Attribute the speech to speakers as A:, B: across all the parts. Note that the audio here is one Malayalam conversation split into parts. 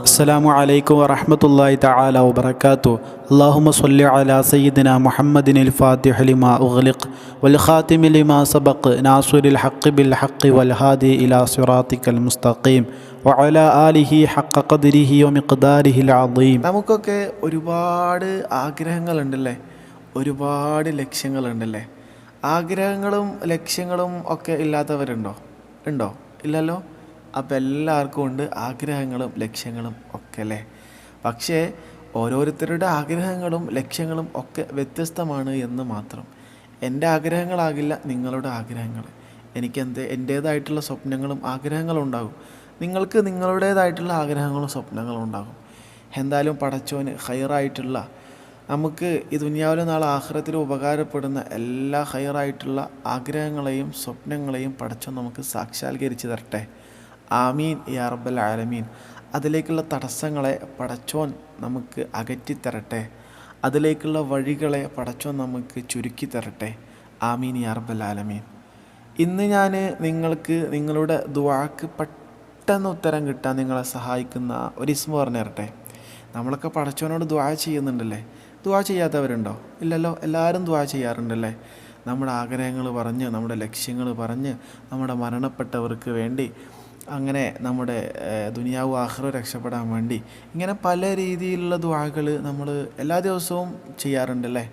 A: അസ്സാം വലൈക്കും വറഹമത്തല്ലാഹി തആല വബർക്കാത്തു അള്ളാഹുമ സല്ലി അലാ സയ്യിദിന മുഹമ്മദിൻ അൽ ഫാത്തിഹ ലിമാ ഉഗ്ലിഖ് വൽ ഖാതിമി ലിമാ സബഖ് നാസുരിൽ ഹഖ് ബിൽ ഹഖ് വൽ ഹാദി ഇലാ സിറാത്തിക്കൽ മുസ്തഖീം വഅല ആലിഹി ഹഖ ഖദ്രിഹി വമിഖ്ദാരിഹിൽ അളീം
B: നമുക്കൊക്കെ ഒരുപാട് ആഗ്രഹങ്ങളുണ്ടല്ലേ? ഒരുപാട് ലക്ഷ്യങ്ങളുണ്ടല്ലേ? ആഗ്രഹങ്ങളും ലക്ഷ്യങ്ങളും ഒക്കെ ഇല്ലാത്തവരുണ്ടോ? ഉണ്ടോ? ഇല്ലല്ലോ? അപ്പം എല്ലാവർക്കും ഉണ്ട് ആഗ്രഹങ്ങളും ലക്ഷ്യങ്ങളും ഒക്കെ അല്ലേ? പക്ഷേ ഓരോരുത്തരുടെ ആഗ്രഹങ്ങളും ലക്ഷ്യങ്ങളും ഒക്കെ വ്യത്യസ്തമാണ് എന്ന് മാത്രം. എന്റെ ആഗ്രഹങ്ങളാകില്ല നിങ്ങളുടെ ആഗ്രഹങ്ങൾ. എനിക്ക് എന്ത് എന്റേതായിട്ടുള്ള സ്വപ്നങ്ങളും ആഗ്രഹങ്ങളും ഉണ്ടാകും. നിങ്ങൾക്ക് നിങ്ങളുടേതായിട്ടുള്ള ആഗ്രഹങ്ങളും സ്വപ്നങ്ങളും ഉണ്ടാകും. എന്തായാലും പടച്ചോന് ഹയറായിട്ടുള്ള നമുക്ക് ഈ ദുനിയാവിലും നാളെ ആഹ്റത്തിലും ഉപകാരപ്പെടുന്ന എല്ലാ ഹയറായിട്ടുള്ള ആഗ്രഹങ്ങളെയും സ്വപ്നങ്ങളെയും പടച്ചോൻ നമുക്ക് സാക്ഷാത്കരിച്ച് തരട്ടെ. ആമീൻ യാ റബ്ബൽ ആലമീൻ. അതിലേക്കുള്ള തടസ്സങ്ങളെ പടച്ചോൻ നമുക്ക് അകറ്റിത്തരട്ടെ അതിലേക്കുള്ള വഴികളെ പടച്ചോൻ നമുക്ക് ചുരുക്കി തരട്ടെ. ആമീൻ യാ റബ്ബൽ ആലമീൻ. ഇന്ന് ഞാൻ നിങ്ങൾക്ക് നിങ്ങളുടെ ദുവാക്ക് പെട്ടെന്ന് ഉത്തരം കിട്ടാൻ നിങ്ങളെ സഹായിക്കുന്ന ഒരു ഇസ്മ പറഞ്ഞു തരട്ടെ നമ്മളൊക്കെ പടച്ചവനോട് ദ്വാ ചെയ്യുന്നുണ്ടല്ലേ? ദ്വാ ചെയ്യാത്തവരുണ്ടോ? ഇല്ലല്ലോ എല്ലാവരും ദ്വാ ചെയ്യാറുണ്ടല്ലേ? നമ്മുടെ ആഗ്രഹങ്ങൾ പറഞ്ഞ് നമ്മുടെ ലക്ഷ്യങ്ങൾ പറഞ്ഞ് നമ്മുടെ മരണപ്പെട്ടവർക്ക് വേണ്ടി അങ്ങനെ നമ്മുടെ ദുനിയാവ് ആഹ്റ രക്ഷപ്പെടാൻ വേണ്ടി ഇങ്ങനെ പല രീതിയിലുള്ള ദ്വാകൾ നമ്മൾ എല്ലാ ദിവസവും ചെയ്യാറുണ്ടല്ലേ?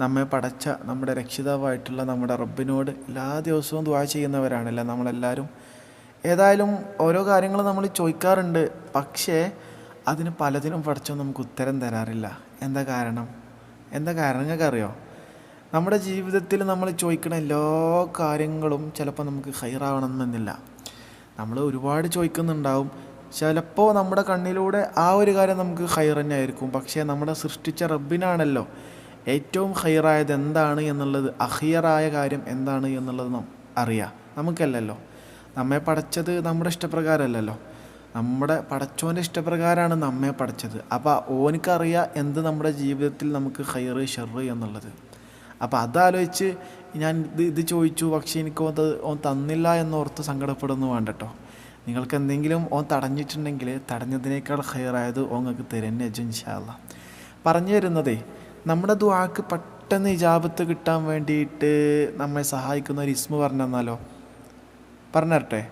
B: നമ്മെ പടച്ച നമ്മുടെ രക്ഷിതാവായിട്ടുള്ള നമ്മുടെ റബ്ബിനോട് എല്ലാ ദിവസവും ദ്വാ ചെയ്യുന്നവരാണല്ലേ നമ്മളെല്ലാവരും ഏതായാലും ഓരോ കാര്യങ്ങളും നമ്മൾ ചോദിക്കാറുണ്ട്. പക്ഷേ അതിന് പലതിനും പഠിച്ചോ നമുക്ക് ഉത്തരം തരാറില്ല. എന്താ കാരണം? എന്താ കാരണം നിങ്ങൾക്ക് അറിയോ നമ്മുടെ ജീവിതത്തിൽ നമ്മൾ ചോദിക്കുന്ന എല്ലാ കാര്യങ്ങളും ചിലപ്പോൾ നമുക്ക് ഹൈറാവണമെന്നില്ല. നമ്മൾ ഒരുപാട് ചോദിക്കുന്നുണ്ടാവും. ചിലപ്പോൾ നമ്മുടെ കണ്ണിലൂടെ ആ ഒരു കാര്യം നമുക്ക് ഹൈർ തന്നെ ആയിരിക്കും. പക്ഷേ നമ്മുടെ സൃഷ്ടിച്ച റബ്ബിനാണല്ലോ ഏറ്റവും ഹൈറായത് എന്താണ് എന്നുള്ളത് അഹിയറായ കാര്യം എന്താണ് എന്നുള്ളത് അറിയാം. നമുക്കല്ലല്ലോ. നമ്മെ പഠിച്ചത് നമ്മുടെ ഇഷ്ടപ്രകാരമല്ലല്ലോ നമ്മുടെ പടച്ചോന്റെ ഇഷ്ടപ്രകാരമാണ് നമ്മെ പടച്ചത്. അപ്പോൾ ഓനിക്കറിയാം എന്ത് നമ്മുടെ ജീവിതത്തിൽ നമുക്ക് ഹൈറ് ഷെറ് എന്നുള്ളത്. അപ്പോൾ അതാലോചിച്ച് ഞാൻ ഇത് ഇത് ചോദിച്ചു പക്ഷേ എനിക്ക് ഓൻ ഓൻ തന്നില്ല എന്നോർത്ത് സങ്കടപ്പെടുന്നു വേണ്ട കേട്ടോ നിങ്ങൾക്ക് എന്തെങ്കിലും ഓൻ തടഞ്ഞിട്ടുണ്ടെങ്കിൽ തടഞ്ഞതിനേക്കാൾ ഹയറായത് ഓങ്ങൾക്ക് തരന്നെ ജൻഷാല്ല പറഞ്ഞു തരുന്നതേ നമ്മുടെ ദുആക്ക് പെട്ടെന്ന് ഇജാബത്ത് കിട്ടാൻ വേണ്ടിയിട്ട് നമ്മെ സഹായിക്കുന്ന ഒരു ഇസ്മു പറഞ്ഞു തന്നാലോ പറഞ്ഞു തരട്ടെ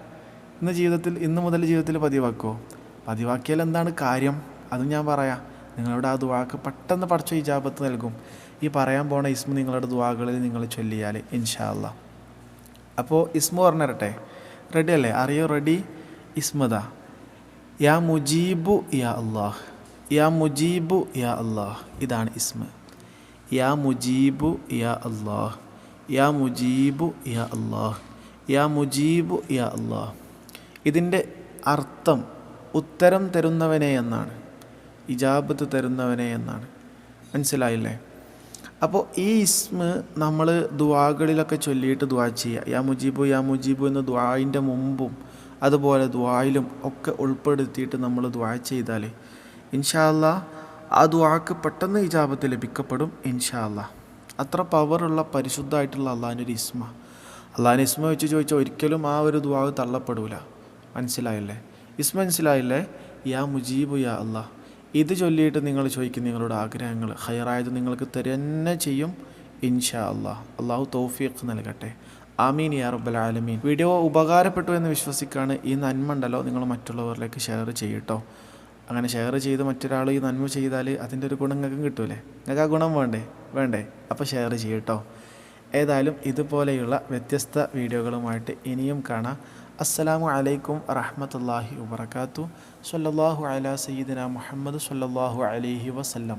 B: ഇന്ന് ജീവിതത്തിൽ ഇന്ന് മുതൽ ജീവിതത്തിൽ പതിവാക്കുമോ പതിവാക്കിയാൽ എന്താണ് കാര്യം? അതും ഞാൻ പറയാം. നിങ്ങളുടെ ആ ദുവാക്ക് പെട്ടെന്ന് പഠിച്ച ഇജാബത്ത് നൽകും. ഈ പറയാൻ പോണ ഇസ്മു നിങ്ങളുടെ ദുവാകളിൽ നിങ്ങൾ ചൊല്ലിയാൽ ഇൻഷാല്ല അപ്പോൾ ഇസ്മു പറഞ്ഞു തരട്ടെ റെഡി അല്ലേ? അറിയോ? റെഡി ഇസ്മത യാ മുജീബു യാ അള്ളാഹ് യാ മുജീബു യാ അള്ളാഹ് ഇതാണ് ഇസ്മ. യാ മുജീബു യാ അള്ളാഹ് യാ മുജീബു യാ അള്ളാഹ് യാ മുജീബു യാ അള്ളാഹ് ഇതിന്റെ അർത്ഥം ഉത്തരം തരുന്നവനെ എന്നാണ്. ഇജാബത്ത് തരുന്നവനെ എന്നാണ്. മനസ്സിലായില്ലേ? അപ്പോൾ ഈ ഇസ്മ നമ്മൾ ദുവാകളിലൊക്കെ ചൊല്ലിയിട്ട് ദുവാ ചെയ്യുക യാ മുജീബു യാ മുജീബു എന്ന് ദുവായിന്റെ മുമ്പും അതുപോലെ ദുവായിലും ഒക്കെ ഉൾപ്പെടുത്തിയിട്ട് നമ്മൾ ദുവാ ചെയ്താൽ ഇൻഷാല്ല ആ ദുവാക്ക് പെട്ടെന്ന് ഇജാബത്ത് ലഭിക്കപ്പെടും ഇൻഷാല്ല അത്ര പവറുള്ള പരിശുദ്ധമായിട്ടുള്ള അള്ളാഹിന്റെ ഒരു ഇസ്മ. അള്ളാഹിന്റെ ഇസ്മ വെച്ച് ചോദിച്ചാൽ ഒരിക്കലും ആ ഒരു ദ്വാവ് തള്ളപ്പെടൂല. മനസ്സിലായില്ലേ? ഇസ് മനസ്സിലായില്ലേ? യാ മുജീബു യാ അള്ളാഹ് ഇത് ചൊല്ലിയിട്ട് നിങ്ങൾ ചോദിക്കും നിങ്ങളുടെ ആഗ്രഹങ്ങൾ ഹയറായത് നിങ്ങൾക്ക് തരന്നെ ചെയ്യും ഇൻഷാ അള്ളാഹ് അള്ളാഹു തൗഫീഖ് നൽകട്ടെ. ആമീൻ യാ റബ്ബൽ ആലമീൻ. വീഡിയോ ഉപകാരപ്പെട്ടു എന്ന് വിശ്വസിക്കാണ് ഈ നന്മ ഉണ്ടല്ലോ നിങ്ങൾ മറ്റുള്ളവരിലേക്ക് ഷെയർ ചെയ്യട്ടോ. അങ്ങനെ ഷെയർ ചെയ്ത് മറ്റൊരാൾ ഈ നന്മ ചെയ്താൽ അതിന്റെ ഒരു ഗുണം നിങ്ങൾക്കും കിട്ടൂലേ? നിങ്ങൾക്ക് ആ ഗുണം വേണ്ടേ? വേണ്ടേ? അപ്പോൾ ഷെയർ ചെയ്യട്ടോ. ഏതായാലും ഇതുപോലെയുള്ള വ്യത്യസ്ത വീഡിയോകളുമായിട്ട് ഇനിയും കാണാം. അസ്സലാമു അലൈക്കും റഹ്മത്തുള്ളാഹി വബർക്കാത്തു സല്ലല്ലാഹു അല സയ്യിദിന മുഹമ്മദ് സല്ലല്ലാഹു അലൈഹി വസല്ലം.